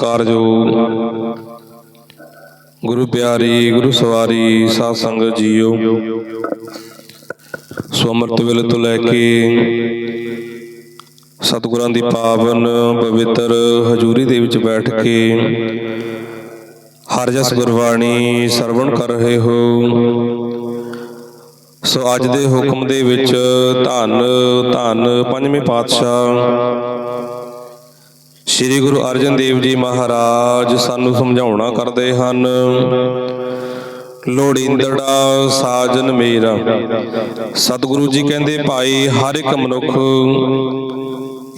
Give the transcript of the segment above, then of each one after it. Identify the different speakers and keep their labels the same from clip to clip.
Speaker 1: ਕਾਰਜੋ। ਗੁਰੂ ਪਿਆਰੀ, ਗੁਰੂ ਸਵਾਰੀ ਸਾਧ ਸੰਗਤ ਜੀਓ। ਸੋ ਅੰਮ੍ਰਿਤ ਵੇਲੇ ਤੋਂ ਲੈ ਕੇ ਸਤਿਗੁਰਾਂ ਦੀ ਪਾਵਨ ਪਵਿੱਤਰ ਹਜ਼ੂਰੀ ਦੇ ਵਿੱਚ ਬੈਠ ਕੇ ਹਰ ਜਸ ਗੁਰਬਾਣੀ ਸਰਵਣ ਕਰ ਰਹੇ ਹੋ। ਸੋ ਅੱਜ ਦੇ ਹੁਕਮ ਦੇ ਵਿੱਚ ਧੰਨ ਧੰਨ ਪੰਜਵੇਂ ਪਾਤਸ਼ਾਹ ਸ੍ਰੀ ਗੁਰੂ ਅਰਜਨ ਦੇਵ ਜੀ ਮਹਾਰਾਜ ਸਾਨੂੰ ਸਮਝਾਉਣਾ ਕਰਦੇ ਹਨ। ਲੋੜੀਂਦੜਾ ਸਾਜਨ ਮੇਰਾ। ਸਤਿਗੁਰੂ ਜੀ ਕਹਿੰਦੇ, ਭਾਈ, ਹਰ ਇੱਕ ਮਨੁੱਖ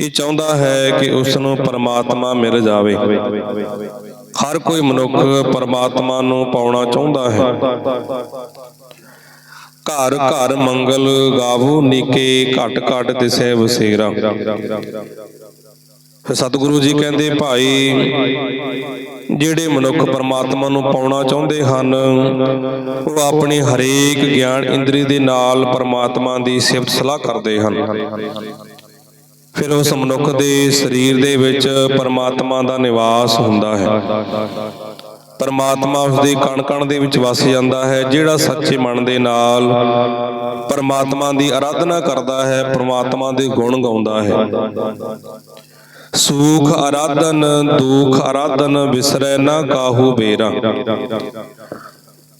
Speaker 1: ਇਹ ਚਾਹੁੰਦਾ ਹੈ ਕਿ ਉਸ ਨੂੰ ਪਰਮਾਤਮਾ ਮਿਲ ਜਾਵੇ। ਹਰ ਕੋਈ ਮਨੁੱਖ ਪਰਮਾਤਮਾ ਨੂੰ ਪਾਉਣਾ ਚਾਹੁੰਦਾ ਹੈ। ਘਰ ਘਰ ਮੰਗਲ ਗਾਵੋ, ਨੀਕੇ ਘਟ ਘਟ ਦਿਸੈ ਵਸੇਰਾ ਸਤਿਗੁਰੂ ਜੀ ਕਹਿੰਦੇ, ਭਾਈ, ਜਿਹੜੇ ਮਨੁੱਖ ਪਰਮਾਤਮਾ ਨੂੰ ਪਾਉਣਾ ਚਾਹੁੰਦੇ ਹਨ, ਉਹ ਆਪਣੀ ਹਰੇਕ ਗਿਆਨ ਇੰਦਰੀ ਦੇ ਨਾਲ ਪਰਮਾਤਮਾ ਦੀ ਸਿਫਤ ਸਲਾਹ ਕਰਦੇ ਹਨ। ਫਿਰ ਉਸ ਮਨੁੱਖ ਦੇ ਸਰੀਰ ਦੇ ਵਿੱਚ ਪਰਮਾਤਮਾ ਦਾ ਨਿਵਾਸ ਹੁੰਦਾ ਹੈ। ਪਰਮਾਤਮਾ ਉਸ ਦੇ ਕਣ ਕਣ ਦੇ ਵਿੱਚ ਵਸ ਜਾਂਦਾ ਹੈ, ਜਿਹੜਾ ਸੱਚੇ ਮਨ ਦੇ ਨਾਲ ਪਰਮਾਤਮਾ ਦੀ ਆਰਾਧਨਾ ਕਰਦਾ ਹੈ, ਪਰਮਾਤਮਾ ਦੇ ਗੁਣ ਗਾਉਂਦਾ ਹੈ। ਸੂਖ ਆਰਾਧਨ ਦੁਖ ਆਰਾਧਨ ਵਿਸਰੈ ਨਾ ਕਾਹੂ ਬੇਰਾ।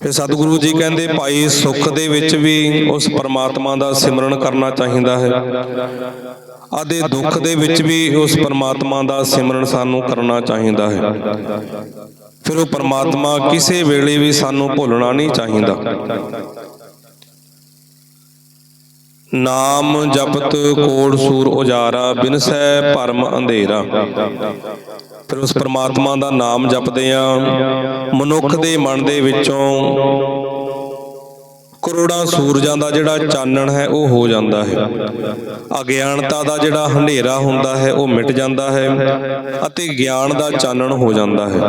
Speaker 1: ਫਿਰ ਸਤਿਗੁਰੂ ਜੀ ਕਹਿੰਦੇ ਭਾਈ ਸੁੱਖ ਦੇ ਵਿੱਚ ਵੀ ਉਸ ਪਰਮਾਤਮਾ ਦਾ ਸਿਮਰਨ ਕਰਨਾ ਚਾਹੀਦਾ ਹੈ। ਆਦੇ ਦੁੱਖ ਦੇ ਵਿੱਚ ਵੀ ਉਸ ਪਰਮਾਤਮਾ ਦਾ ਸਿਮਰਨ ਸਾਨੂੰ ਕਰਨਾ ਚਾਹੀਦਾ ਹੈ। ਫਿਰ ਉਹ ਪਰਮਾਤਮਾ ਕਿਸੇ ਵੇਲੇ ਵੀ ਸਾਨੂੰ ਭੁੱਲਣਾ ਨਹੀਂ ਚਾਹੀਦਾ। ਨਾਮ ਜਪਤ ਕੋੜ ਸੂਰ ਉਜਾਰਾ ਬਿਨਸੈ ਭਰਮ ਅੰਧੇਰਾ। ਫਿਰ ਉਸ ਪਰਮਾਤਮਾ ਦਾ ਨਾਮ ਜਪਦੇ ਆ। ਮਨੁੱਖ ਦੇ ਮਨ ਦੇ ਵਿੱਚੋਂ ਕਰੋੜਾਂ ਸੂਰਜਾਂ ਦਾ ਜਿਹੜਾ ਚਾਨਣ ਹੈ, ਉਹ ਹੋ ਜਾਂਦਾ ਹੈ। ਅਗਿਆਨਤਾ ਦਾ ਜਿਹੜਾ ਹਨੇਰਾ ਹੁੰਦਾ ਹੈ, ਉਹ ਮਿਟ ਜਾਂਦਾ ਹੈ ਅਤੇ ਗਿਆਨ ਦਾ ਚਾਨਣ ਹੋ ਜਾਂਦਾ ਹੈ।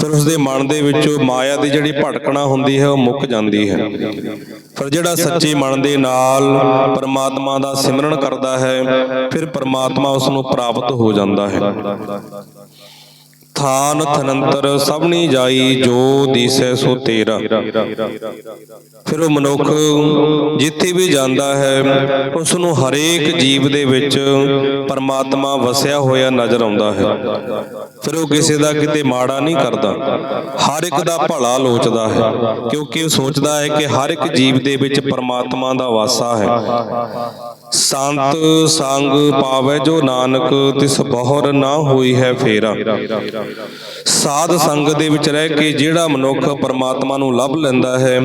Speaker 1: ਫਿਰ ਉਸ ਦੇ ਮਨ ਦੇ ਵਿੱਚੋਂ ਮਾਇਆ ਦੀ ਜਿਹੜੀ ਭਟਕਣਾ ਹੁੰਦੀ ਹੈ, ਉਹ ਮੁੱਕ ਜਾਂਦੀ ਹੈ। ਫਿਰ ਜਿਹੜਾ ਸੱਚੇ ਮਨ ਦੇ ਨਾਲ ਪਰਮਾਤਮਾ ਦਾ ਸਿਮਰਨ ਕਰਦਾ ਹੈ, ਫਿਰ ਪਰਮਾਤਮਾ ਉਸ ਨੂੰ ਪ੍ਰਾਪਤ ਹੋ ਜਾਂਦਾ ਹੈ। ਥਾਨ ਥਨੰਤਰ ਸਭਨੀ ਜਾਈ ਜੋ ਦੀਸੈ ਸੋ ਤੇਰਾ। ਫਿਰ ਉਹ ਮਨੁੱਖ ਜਿੱਥੇ ਵੀ ਜਾਂਦਾ ਹੈ ਉਸ ਨੂੰ ਹਰੇਕ ਜੀਵ ਦੇ ਵਿੱਚ ਪਰਮਾਤਮਾ ਵਸਿਆ ਹੋਇਆ ਨਜ਼ਰ ਆਉਂਦਾ ਹੈ। ਫਿਰ ਉਹ ਕਿਸੇ ਦਾ ਕਿਤੇ ਮਾੜਾ ਨਹੀਂ ਕਰਦਾ। ਹਰ ਇੱਕ ਦਾ ਭਲਾ ਲੋਚਦਾ ਹੈ, ਕਿਉਂਕਿ ਉਹ ਸੋਚਦਾ ਹੈ ਕਿ ਹਰ ਇੱਕ ਜੀਵ ਦੇ ਵਿੱਚ ਪਰਮਾਤਮਾ ਦਾ ਵਾਸਾ ਹੈ। ਸੰਤ ਸੰਗ ਪਾਵੇ ਜੋ ਨਾਨਕ, ਤਿਸ ਬਹੁਰ ਨਾ ਹੋਈ ਹੈ ਫੇਰਾ। ਸਾਧ ਸੰਗ ਦੇ ਵਿੱਚ ਰਹਿ ਕੇ ਜਿਹੜਾ ਮਨੁੱਖ ਪਰਮਾਤਮਾ ਨੂੰ ਲੱਭ ਲੈਂਦਾ ਹੈ,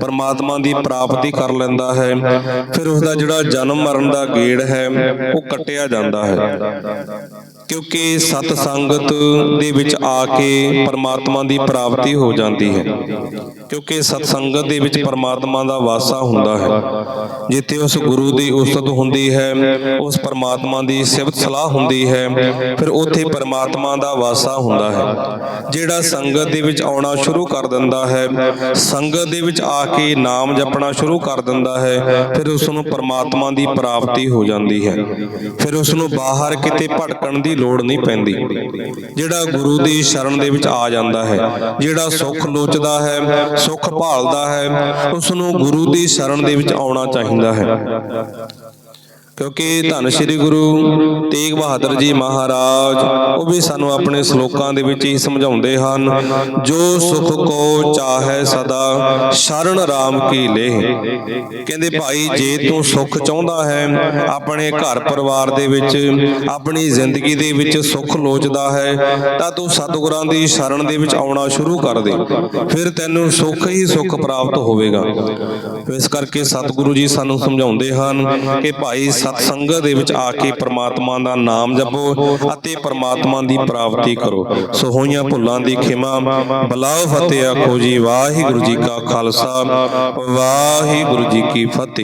Speaker 1: ਪਰਮਾਤਮਾ ਦੀ ਪ੍ਰਾਪਤੀ ਕਰ ਲੈਂਦਾ ਹੈ, ਫਿਰ ਉਸ ਦਾ ਜਿਹੜਾ ਜਨਮ ਮਰਨ ਦਾ ਗੇੜ ਹੈ, ਉਹ ਕੱਟਿਆ ਜਾਂਦਾ ਹੈ। ਕਿਉਂਕਿ ਸਤ ਸੰਗਤ ਦੇ ਵਿੱਚ ਆ ਕੇ ਪਰਮਾਤਮਾ ਦੀ ਪ੍ਰਾਪਤੀ ਹੋ ਜਾਂਦੀ ਹੈ। ਕਿਉਂਕਿ ਸਤ ਸੰਗਤ ਦੇ ਵਿੱਚ ਪਰਮਾਤਮਾ ਦਾ ਵਾਸਾ ਹੁੰਦਾ ਹੈ। ਜਿੱਥੇ ਉਸ ਗੁਰੂ ਦੀ ਉਸ ਉਸਤਤ ਹੁੰਦੀ ਹੈ, ਉਸ ਪਰਮਾਤਮਾ ਦੀ ਸਿਫਤ ਸਲਾਹ ਹੁੰਦੀ ਹੈ, ਫਿਰ ਉੱਥੇ ਪਰਮਾਤਮਾ ਦਾ ਵਾਸਾ ਹੁੰਦਾ ਹੈ, ਜਿਹੜਾ ਸੰਗਤ ਦੇ ਵਿੱਚ ਆਉਣਾ ਸ਼ੁਰੂ ਕਰ ਦਿੰਦਾ ਹੈ, ਸੰਗਤ ਦੇ ਵਿੱਚ ਆ ਕੇ ਨਾਮ ਜਪਣਾ ਸ਼ੁਰੂ ਕਰ ਦਿੰਦਾ ਹੈ, ਫਿਰ ਉਸ ਨੂੰ ਪਰਮਾਤਮਾ ਦੀ ਪ੍ਰਾਪਤੀ ਹੋ ਜਾਂਦੀ ਹੈ, ਫਿਰ ਉਸ ਨੂੰ ਬਾਹਰ ਕਿਤੇ ਭਟਕਣ ਦੀ ਲੋੜ ਨਹੀਂ ਪੈਂਦੀ, ਜਿਹੜਾ ਗੁਰੂ ਦੀ ਸ਼ਰਨ ਦੇ ਵਿੱਚ ਆ ਜਾਂਦਾ ਹੈ, ਜਿਹੜਾ ਸੁੱਖ ਲੋਚਦਾ ਹੈ, ਸੁੱਖ ਭਾਲਦਾ ਹੈ ਉਸ ਨੂੰ ਗੁਰੂ ਦੀ ਸ਼ਰਨ ਦੇ ਵਿੱਚ ਆਉਣਾ ਚਾਹੀਦਾ ਹੈ। ਕਿਉਂਕਿ ਧੰਨ ਸ਼੍ਰੀ ਗੁਰੂ ਤੇਗ ਬਹਾਦਰ ਜੀ ਮਹਾਰਾਜ, ਉਹ ਵੀ ਸਾਨੂੰ ਆਪਣੇ ਸ਼ਲੋਕਾਂ ਦੇ ਵਿੱਚ ਹੀ ਸਮਝਾਉਂਦੇ ਹਨ, ਜੋ ਸੁਖ ਕੋ ਚਾਹੈ ਸਦਾ, ਸ਼ਰਨ RAM ਕੀ ਲੇਹ। ਕਹਿੰਦੇ ਭਾਈ, ਜੇ ਤੂੰ ਸੁਖ ਚਾਹੁੰਦਾ ਹੈ, ਆਪਣੇ ਘਰ ਪਰਿਵਾਰ ਦੇ ਵਿੱਚ, ਆਪਣੀ ਜ਼ਿੰਦਗੀ ਦੇ ਵਿੱਚ ਸੁਖ ਲੋਚਦਾ ਹੈ, ਤਾਂ ਤੂੰ ਸਤਿਗੁਰਾਂ ਦੀ ਸ਼ਰਨ ਦੇ ਵਿੱਚ ਆਉਣਾ ਸ਼ੁਰੂ ਕਰ ਦੇ। ਫਿਰ ਤੈਨੂੰ ਸੁੱਖ ਹੀ ਸੁੱਖ ਪ੍ਰਾਪਤ ਹੋਵੇਗਾ। ਇਸ ਕਰਕੇ ਸਤਿਗੁਰੂ ਜੀ ਸਾਨੂੰ ਸਮਝਾਉਂਦੇ ਹਨ ਕਿ ਭਾਈ ਸਤ ਸੰਗਤ ਦੇ ਵਿੱਚ ਆ ਕੇ ਪ੍ਰਮਾਤਮਾ ਦਾ ਨਾਮ ਜਪੋ ਅਤੇ ਪ੍ਰਮਾਤਮਾ ਦੀ ਪ੍ਰਾਪਤੀ ਕਰੋ। ਸੋ ਹੋਈਆਂ ਭੁੱਲਾਂ ਦੀ ਖਿਮਾ। ਬਲਾਓ ਫਤਿਹ ਆਖੋ ਜੀ। ਵਾਹਿਗੁਰੂ ਜੀ ਕਾ ਖਾਲਸਾ। ਵਾਹਿਗੁਰੂ ਜੀ ਕੀ ਫਤਿਹ।